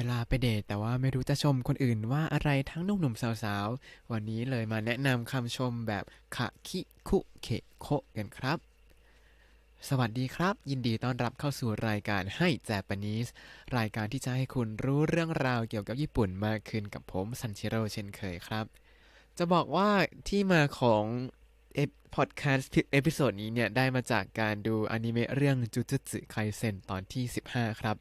เวลาไปเดทแต่ว่าไม่รู้จะชมคนอื่นว่าอะไรทั้งหนุ่มๆสาวๆ วันนี้เลยมาแนะนำคำชมแบบคะคิคุเคโคกันครับ สวัสดีครับ ยินดีต้อนรับเข้าสู่รายการให้แจปนิสรายการที่จะให้คุณรู้เรื่องราวเกี่ยวกับญี่ปุ่นมากขึ้นกับผมซันชิโร่เช่นเคยครับ จะบอกว่าที่มาของเอพอดแคสต์เอพิโซดนี้เนี่ยได้มาจากการดูอนิเมะเรื่องจูจูตสึไคเซนตอนที่ 15 ครับ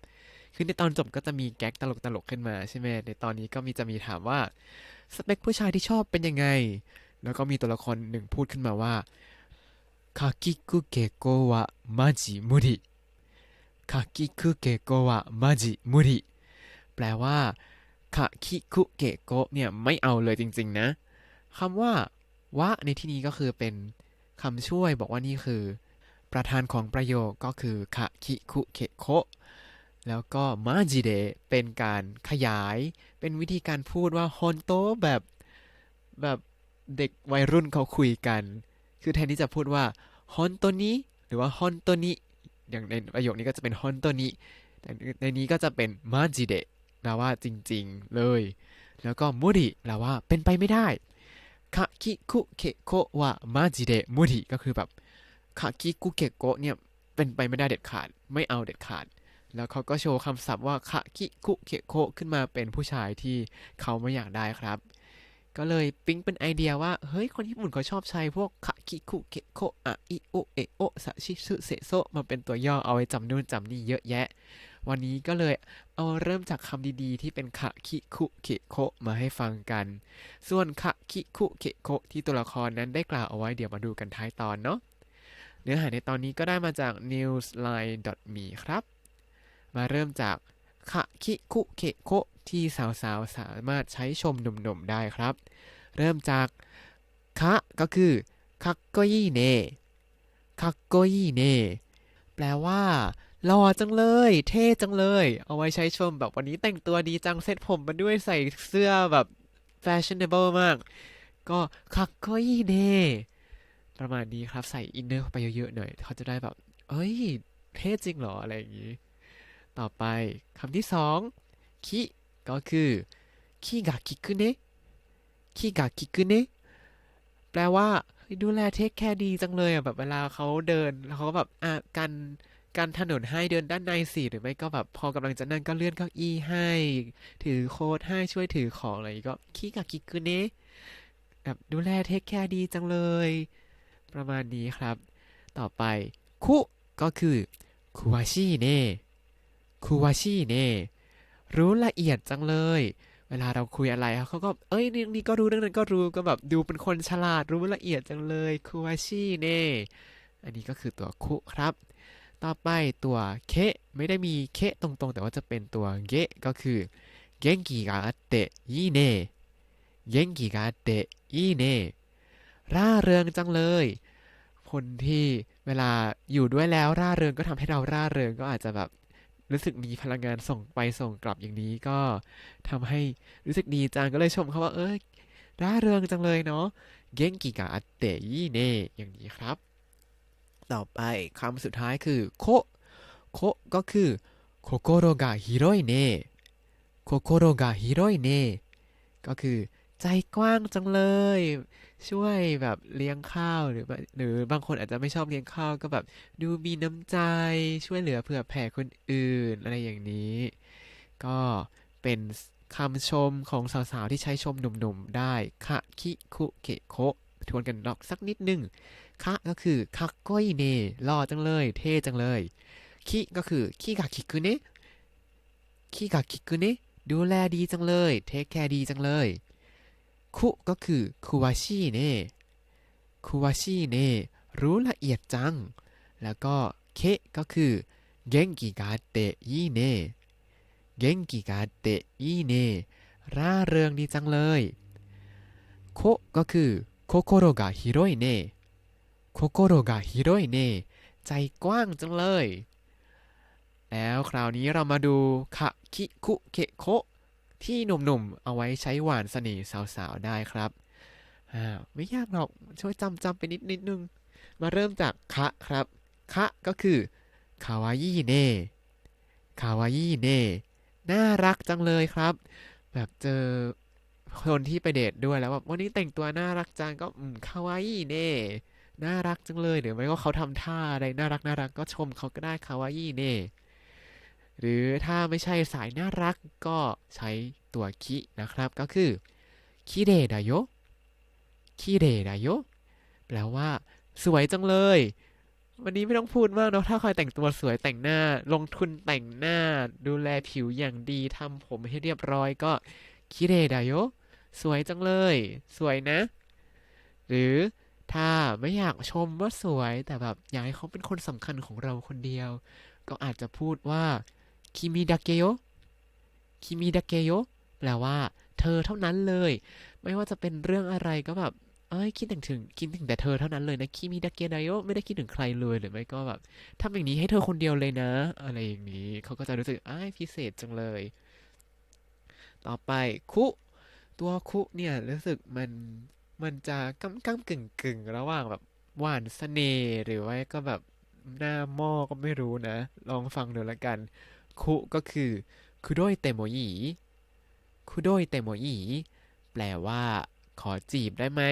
คือในตอนจบก็จะมีแก๊กตลกๆขึ้นมาใช่ไหมในตอนนี้ก็มีจะมีถามว่าสเปคผู้ชายที่ชอบเป็นยังไง แล้วก็มีตัวละครหนึ่งพูดขึ้นมาว่าคากิคุเกโกะวะมาจิมุริคากิคุเกโกะวะมาจิมุริแปลว่าคาคิคุเกโกะเนี่ยไม่เอาเลยจริง ๆ นะคำว่าวะในที่นี้ก็คือเป็นคำช่วยบอกว่านี่คือ ประธานของประโยคก็คือคาคิคุเกโคะ แล้วก็มาจิเดเป็นการขยาย เป็นวิธีการพูดว่าฮอนโตแบบแบบเด็กวัยรุ่นเขาคุยกัน คือแทนที่จะพูดว่าฮอนโตนี้หรือว่าฮอนโตนี้อย่างในประโยคนี้ก็จะเป็นฮอนโตนี้แต่ในนี้ก็จะเป็นมาจิเดะแปลว่าจริงๆเลย แล้วก็มุริแปลว่าเป็นไปไม่ได้คาคิคุเคะโคะวะมาจิเดะมุริก็คือแบบคาคิคุเคะโกะเนี่ยเป็นไปไม่ได้เด็ดขาด ไม่เอาเด็ดขาด แล้วเขาก็โชว์คำศัพท์ว่าคาคิคุเคะโคขึ้นมาเป็นผู้ชายที่เขาไม่อยากได้ครับ ก็เลยปิ๊งเป็นไอเดียว่า เฮ้ย คนญี่ปุ่นเขาชอบใช้พวกคาคิคุเคะโคอะอิโอเอโอสะชิสึเซโซมาเป็นตัวย่อเอาไว้จำนู่นจำนี่เยอะแยะ วันนี้ก็เลยเอาเริ่มจากคำดีๆ ที่เป็นคาคิคุเคะโคมาให้ฟังกัน ส่วนคาคิคุเคะโคที่ตัวละครนั้นได้กล่าวเอาไว้เดี๋ยวมาดูกันท้ายตอนเนาะเนื้อหาในตอนนี้ก็ได้มาจาก newsline.me ครับ มาเริ่มจากคาคิคุเคโคที่สาวๆสามารถใช้ชมหนุ่มๆได้ครับ เริ่มจากคะก็คือคักโกยิเนคักโกยิเนแปลว่าหล่อจังเลย เท่จังเลย เอาไว้ใช้ชมแบบวันนี้แต่งตัวดีจังเซ็ตผมมาด้วยใส่เสื้อแบบแฟชั่นเนเบิลมาก ก็คักโกยิเนประมาณนี้ครับใส่อินเนอร์ไปเยอะๆหน่อย เขาจะได้แบบ เอ้ย เท่จริงเหรอ อะไรอย่างนี้ ต่อไปคำที่สองคิก็คือคิกะคิคุเนะคิกะคิคุเนะแปลว่าดูแลเทคแคร์ดีจังเลยอะแบบเวลาเขาเดินเขาก็แบบอะกันกันถนนให้เดินด้านในสิหรือไม่ก็แบบพอกำลังจะนั่งก็เลื่อนเก้าอี้ให้ ถือโค้ดให้ช่วยถือของอะไรก็คิกะคิคุเนะแบบดูแลเทคแคร์ดีจังเลย ประมาณนี้ครับ ต่อไปคุก็คือคุวาชิเนะ คุวาชิเนะรู้ละเอียดจังเลย เวลาเราคุยอะไรเขาก็ เอ้ยเรื่องนี้ก็รู้เรื่องนั้นก็รู้ก็แบบดูเป็นคนฉลาดรู้ละเอียดจังเลยคุวาชิเนะอันนี้ก็คือตัวคุครับ ต่อไปตัวเคไม่ได้มีเคตรงๆ แต่ว่าจะเป็นตัวเกะก็คือเกงกิกาเตะยีเนะเกงกิกาเตะยีเนะร่าเริงจังเลย คนที่เวลาอยู่ด้วยแล้วร่าเริงก็ทำให้เราร่าเริงก็อาจจะแบบ รู้สึกมีพลังงานส่งไปส่งกลับอย่างนี้ก็ทำให้รู้สึกดีจังก็เลยชมเขาว่า เอ้ยร่าเริงจังเลยเนาะเกงกิกะอัตเตยี่เน่อย่างนี้ครับ ต่อไปคำสุดท้ายคือโคโคก็คือโคโกโรกะฮิโรยเน่โคโกโรกะฮิโรยเน่ก็คือใจกว้างจังเลย ช่วยแบบเลี้ยงข้าวหรือหรือบางคนอาจจะไม่ชอบเลี้ยงข้าวก็แบบดูมีน้ำใจช่วยเหลือเผื่อแผ่คนอื่นอะไรอย่างนี้ ก็เป็นคำชมของสาวๆ ที่ใช้ชมหนุ่มๆ ได้คะคิคุเกะโคะทวนกันดอกสักนิดหนึ่งคะก็คือคักโกยเน่หล่อจังเลย เท่จังเลยคิก็คือคิกะคิคุเนคิกะคิคุเนดูแลดีจังเลย เทคแคร์ดีจังเลย คุก็คือคุวาชิเน่คุวาชิเน่รู้ละเอียดจัง แล้วก็เคก็คือเกงกิกาเตะยี่เน่เกงกิกาเตะยี่เน่ร่าเริงดีจังเลยโคก็คือโคโคโรกะฮิโรยเน่โคโคโรกะฮิโรยเน่ใจกว้างจังเลย แล้วคราวนี้เรามาดูคะคิคุเคโค ที่หนุ่มๆ เอาไว้ใช้หวานเสน่ห์สาวๆ ได้ครับอ่าไม่ยากหรอกช่วยจำจำไปนิดนิดนึง มาเริ่มจากคะครับ คะก็คือคาวายิเน่คาวายิเน่น่ารักจังเลยครับ แบบเจอคนที่ไปเดทด้วยแล้วแบบวันนี้แต่งตัวน่ารักจังก็อืมคาวาอิเน่น่ารักจังเลยหรือไม่ก็เขาทำท่าอะไรน่ารักน่ารักก็ชมเขาก็ได้คาวาอิเน่ หรือถ้าไม่ใช่สายน่ารักก็ใช้ตัวคินะครับ ก็คือคิเรดาโยคิเรดาโยแปลว่า สวยจังเลย วันนี้ไม่ต้องพูดมากเนาะถ้าใครแต่งตัวสวยแต่งหน้า ลงทุนแต่งหน้า ดูแลผิวอย่างดีทำผมให้เรียบร้อยก็คิเรดาโยสวยจังเลย สวยนะ หรือถ้าไม่อยากชมว่าสวยแต่แบบอยากให้เขาเป็นคนสำคัญของเราคนเดียว ก็อาจจะพูดว่า คิมิดาเกโยคิมิดาเกโยแปลว่า เธอเท่านั้นเลย ไม่ว่าจะเป็นเรื่องอะไรก็แบบ เอ้ยคิดถึงถึงคิดถึงแต่เธอเท่านั้นเลยนะคิมิดาเกโยไม่ได้คิดถึงใครเลยหรือไม่ก็แบบทำอย่างนี้ให้เธอคนเดียวเลยนะ อะไรอย่างนี้เขาก็จะรู้สึกอ้ายพิเศษจังเลย ต่อไปคุตัวคุเนี่ยรู้สึกมันมันจะก้ำก้ำกึ่งกึ่งระหว่างแบบหวานเสน่ห์หรือว่าก็แบบหน้าหม้อก็ไม่รู้นะ ลองฟังดูแล้วกัน คุก็คือคุโดยเตโมยีคุโดยเตโมยีแปลว่า ขอจีบได้ไหม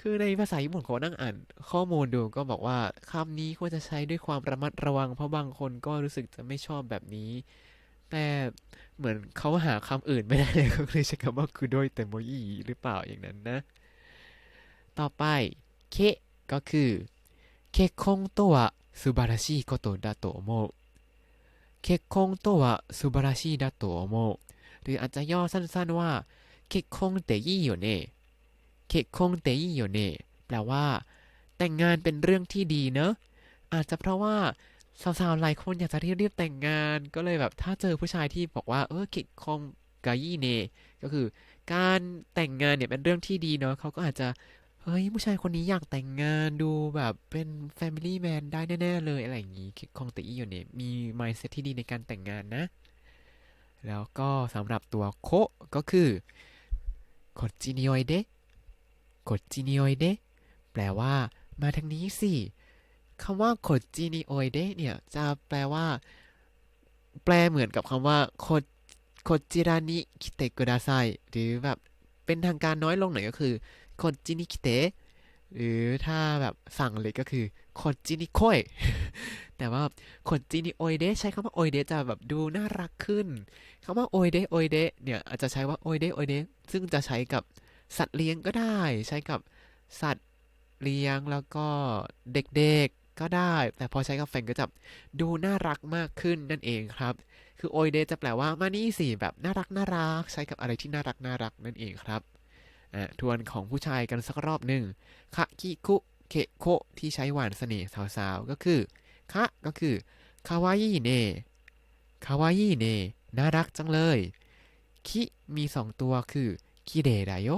คือในภาษาญี่ปุ่นเขานั่งอ่านข้อมูลดูก็บอกว่าคำนี้ควรจะใช้ด้วยความระมัดระวัง เพราะบางคนก็รู้สึกจะไม่ชอบแบบนี้ แต่เหมือนเขาหาคำอื่นไม่ได้เลยเขาเลยใช้คำว่าคุโดยเตโมยีหรือเปล่าอย่างนั้นนะ ต่อไป เค ก็คือ เคคงโตะ素晴らしいことだと思う เคคงโตะ素晴らしいだと思うหรืออาจจะย่อสั้นๆว่า เคคงเตยี่อยู่เน่เคคงเตยี่อยู่เน่แปลว่า แต่งงานเป็นเรื่องที่ดีเนอะ อาจจะเพราะว่าสาวๆหลายคนอยากจะรีบๆแต่งงาน ก็เลยแบบถ้าเจอผู้ชายที่บอกว่า เออเคคงกายี่เน่ก็คือ การแต่งงานเนี่ยเป็นเรื่องที่ดีเนาะเขาก็อาจจะ เฮ้ยผู้ชายคนนี้อยากแต่งงานดูแบบเป็น Family Man ได้แน่ๆเลยอะไรอย่างนี้เคคงตีอยู่เนี่ยมี mindset ที่ดีในการแต่งงานนะ แล้วก็สำหรับตัวโคก็คือโคจินิโอเดะโคจินิโอเดะแปลว่ามาทางนี้สิคำว่าโคจินิโอเดะเนี่ยจะแปลว่า แปลเหมือนกับคำว่าโคโคจิรานิคิเตกุดาไซหรือแบบเป็นทางการน้อยลงหน่อยก็คือ โคจินิคิเตะหรือถ้าแบบสั่งเลยก็คือโคจินิโคยแต่ว่าโคจินิโอเดะใช้คำว่าโอเดะจะแบบดูน่ารักขึ้นคำว่าโอยเดโอยเดเนี่ยอาจจะใช้ว่าโอยเดโอยเดซึ่งจะใช้กับสัตว์เลี้ยงก็ได้ ใช้กับสัตว์เลี้ยงแล้วก็เด็กๆก็ได้ แต่พอใช้กับแฟนก็จะดูน่ารักมากขึ้นนั่นเองครับ คือโอยเดจะแปลว่ามานี่สิแบบน่ารักน่ารัก ใช้กับอะไรที่น่ารักน่ารักนั่นเองครับ อะทวนของผู้ชายกันสักรอบหนึ่งคะคิคุเคโคที่ใช้หวานเสน่ห์สาวๆ ก็คือ คะก็คือคาวาอิเน่คาวาอิเน่น่ารักจังเลย คิมีสองตัวคือคิเรดาโย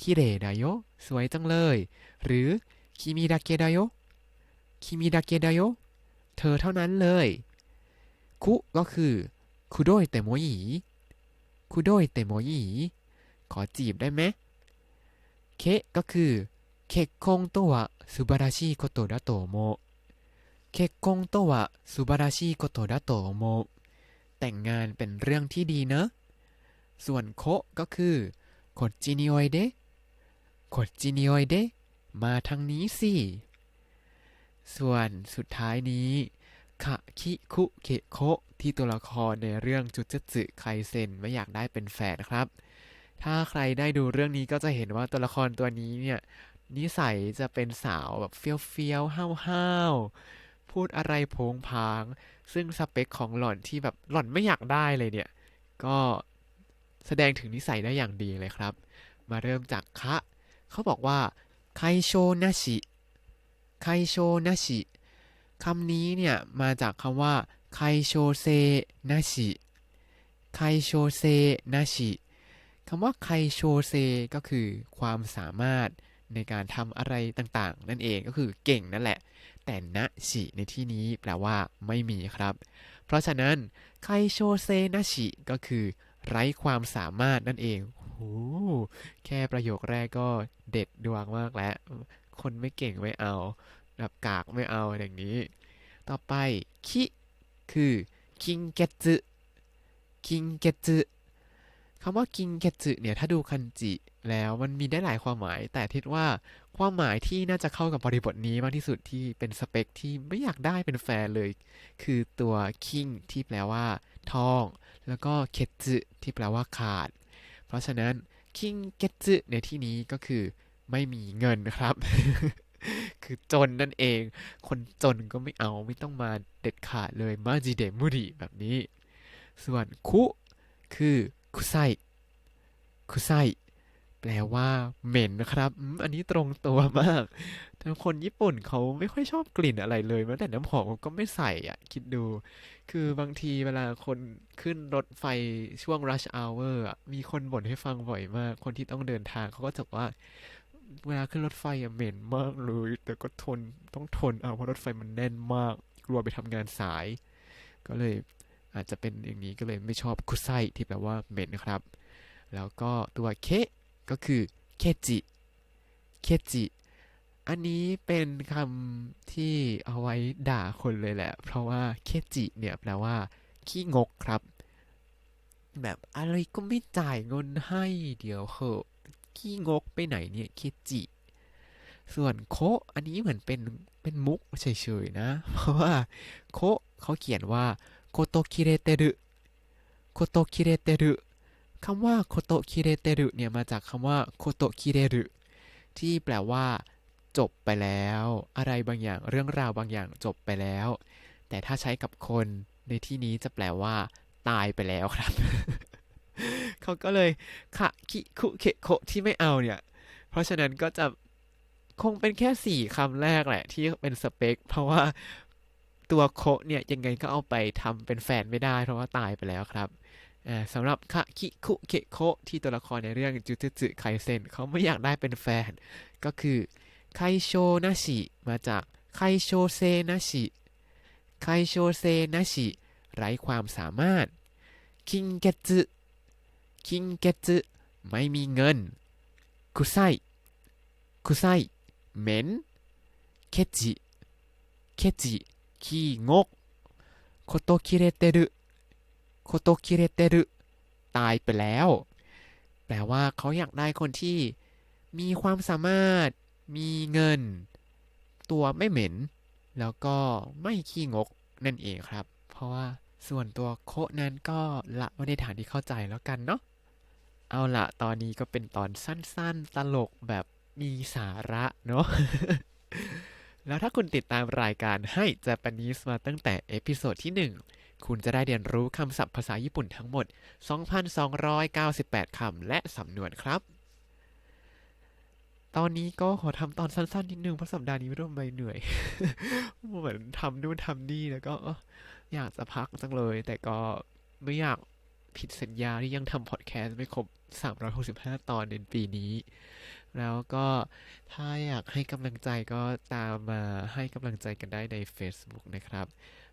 คิเรดาโยสวยจังเลย หรือคิมิดาเกดาโยคิมิดาเกดาโยเธอเท่านั้นเลย คุก็คือคุโดยเตโมยีคุโดยเตโมยี ขอจีบได้ไหมเคก็คือเคคงตัวสุบาราชิโกโตะดะโตโมเคคงตัวสุบาราชิโกโตะดะโตโมแต่งงานเป็นเรื่องที่ดีเนอะ ส่วนโคก็คือขดจินิโอยเดขดจินิโอยเดมาทางนี้สิ ส่วนสุดท้ายนี้ขะคิคุเคโคที่ตัวละครในเรื่องจุดจจึไคเซนไม่อยากได้เป็นแฟนครับ ถ้าใครได้ดูเรื่องนี้ก็จะเห็นว่าตัวละครตัวนี้เนี่ยนิสัยจะเป็นสาวแบบเฟี้ยวเฟี้ยวห้าวห้าวๆพูดอะไรโผงผาง ซึ่งสเปคของหล่อนที่แบบหล่อนไม่อยากได้เลยเนี่ย ก็แสดงถึงนิสัยได้อย่างดีเลยครับ มาเริ่มจากคะเขาบอกว่าไคโชนาชิไคโชนาชิคำนี้เนี่ย มาจากคำว่าไคโชเซนาชิไคโชเซนาชิ คำว่าไคโชเซก็คือความสามารถในการทำอะไรต่างๆ นั่นเองก็คือเก่งนั่นแหละ แต่นะชิในที่นี้แปลว่าไม่มีครับ เพราะฉะนั้นไคโชเซนะชิก็คือ ไร้ความสามารถนั่นเองโอ้โหแค่ประโยคแรกก็เด็ดดวงมากแล้ว คนไม่เก่งไม่เอาแบบกากไม่เอาอย่างนี้ ต่อไปคิคือคิงเกตสึคิงเกจึ คำว่าคิงเกจึเนี่ยถ้าดูคันจิแล้วมันมีได้หลายความหมาย แต่ทิดว่าความหมายที่น่าจะเข้ากับบริบทนี้มากที่สุดที่เป็นสเปคที่ไม่อยากได้เป็นแฟนเลย คือตัวคิงที่แปลว่าทอง แล้วก็เคจึที่แปลว่าขาด เพราะฉะนั้นคิงเกจึในที่นี้ก็คือไม่มีเงินครับ คือจนนั่นเอง คนจนก็ไม่เอาไม่ต้องมาเด็ดขาดเลยมาจิเดมุริแบบนี้ ส่วนคุคือ คุไซคุไซแปลว่าเหม็นนะครับอืมอันนี้ตรงตัวมากทั้งคนญี่ปุ่นเขาไม่ค่อยชอบกลิ่นอะไรเลยแม้แต่น้ำหอมก็ไม่ใส่อะ คิดดู คือบางทีเวลาคนขึ้นรถไฟช่วง rush hour อะ มีคนบ่นให้ฟังบ่อยมาก คนที่ต้องเดินทางเขาก็จะว่า เวลาขึ้นรถไฟอะเหม็นมากเลย แต่ก็ทนต้องทนเอาเพราะรถไฟมันแน่นมาก กลัวไปทำงานสาย ก็เลย อาจจะเป็นอย่างนี้ก็เลยไม่ชอบคุไซที่แปลว่าเหม็นนะครับ แล้วก็ตัวเคก็คือเคจิเคจิอันนี้เป็นคำที่เอาไว้ด่าคนเลยแหละ เพราะว่าเคจิเนี่ยแปลว่าขี้งกครับ แบบอะไรก็ไม่จ่ายเงินให้เดี๋ยวเหอะขี้งกไปไหนเนี่ยเคจิ ส่วนโคอันนี้เหมือนเป็นเป็นมุกเฉยๆนะ เพราะว่าโคเขาเขียนว่า โคโตคิเรเตรุโคโตคิเรเตรุคำว่าโคโตคิเรเตรุเนี่ยมาจากคำว่าโคโตคิเรรุที่แปลว่า จบไปแล้ว อะไรบางอย่างเรื่องราวบางอย่างจบไปแล้ว แต่ถ้าใช้กับคนในที่นี้จะแปลว่า ตายไปแล้วครับ เขาก็เลยคะคิคุเคโคที่ไม่เอาเนี่ย เพราะฉะนั้นก็จะคงเป็นแค่สี่คำแรกแหละ ที่เป็นสเปค เพราะว่า ตัวโคเนี่ยยังไงก็เอาไปทำเป็นแฟนไม่ได้เพราะว่าตายไปแล้วครับอ่าสำหรับคะคิคุเคโคที่ตัวละครในเรื่องจูจูจึไคเซนเขาไม่อยากได้เป็นแฟน ก็คือไคโชนาชิมาจากไคโชเซนาชิไคโชเซนาชิไร้ความสามารถคิงเกจึคิงเกจึไม่มีเงินคุไซคุไซเหม็นเคจิเคจิ ขี้งกโคโตคิเรเตรุโคโตคิเรเตรุตายไปแล้ว แปลว่าเขาอยากได้คนที่มีความสามารถ มีเงิน ตัวไม่เหม็น แล้วก็ไม่ขี้งกนั่นเองครับ เพราะว่าส่วนตัวโคนั้นก็ละไว้ในฐานที่เข้าใจแล้วกันเนาะ เอาละตอนนี้ก็เป็นตอนสั้นๆ ตลกแบบมีสาระเนาะ แล้วถ้าคุณติดตามรายการให้ Japanese มาตั้งแต่เอพิโซดที่ 1 คุณจะได้เรียนรู้คำศัพท์ภาษาญี่ปุ่นทั้งหมด 2,298 คำและสำนวนครับ ตอนนี้ก็ขอทำตอนสั้นๆนิดนึงเพราะสัปดาห์นี้ไม่ต้องไปเหนื่อย เหมือนทำนู่นทำนี่แล้วก็เอ้ออยากจะพักจังเลย แต่ก็ไม่อยากผิดสัญญาที่ยังทำพอดแคสต์ไม่ครบ 365 ตอนในปีนี้ แล้วก็ถ้าอยากให้กำลังใจก็ตามมาให้กำลังใจกันได้ใน Facebook นะครับ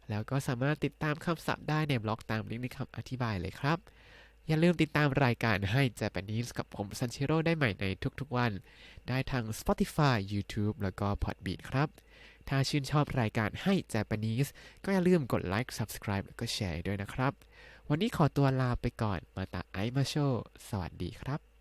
แล้วก็สามารถติดตามคำศัพท์ได้ในบล็อกตามลิงก์ในคำอธิบายเลยครับ อย่าลืมติดตามรายการให้ Japanese กับผมซันชิโร่ได้ใหม่ในทุกๆวัน ได้ทาง Spotify YouTube แล้วก็ Podbean ครับ ถ้าชื่นชอบรายการให้ Japanese ก็อย่าลืมกดไลค์ Subscribe แล้วก็แชร์ด้วยนะครับ วันนี้ขอตัวลาไปก่อนมาตาไอมาโช สวัสดีครับ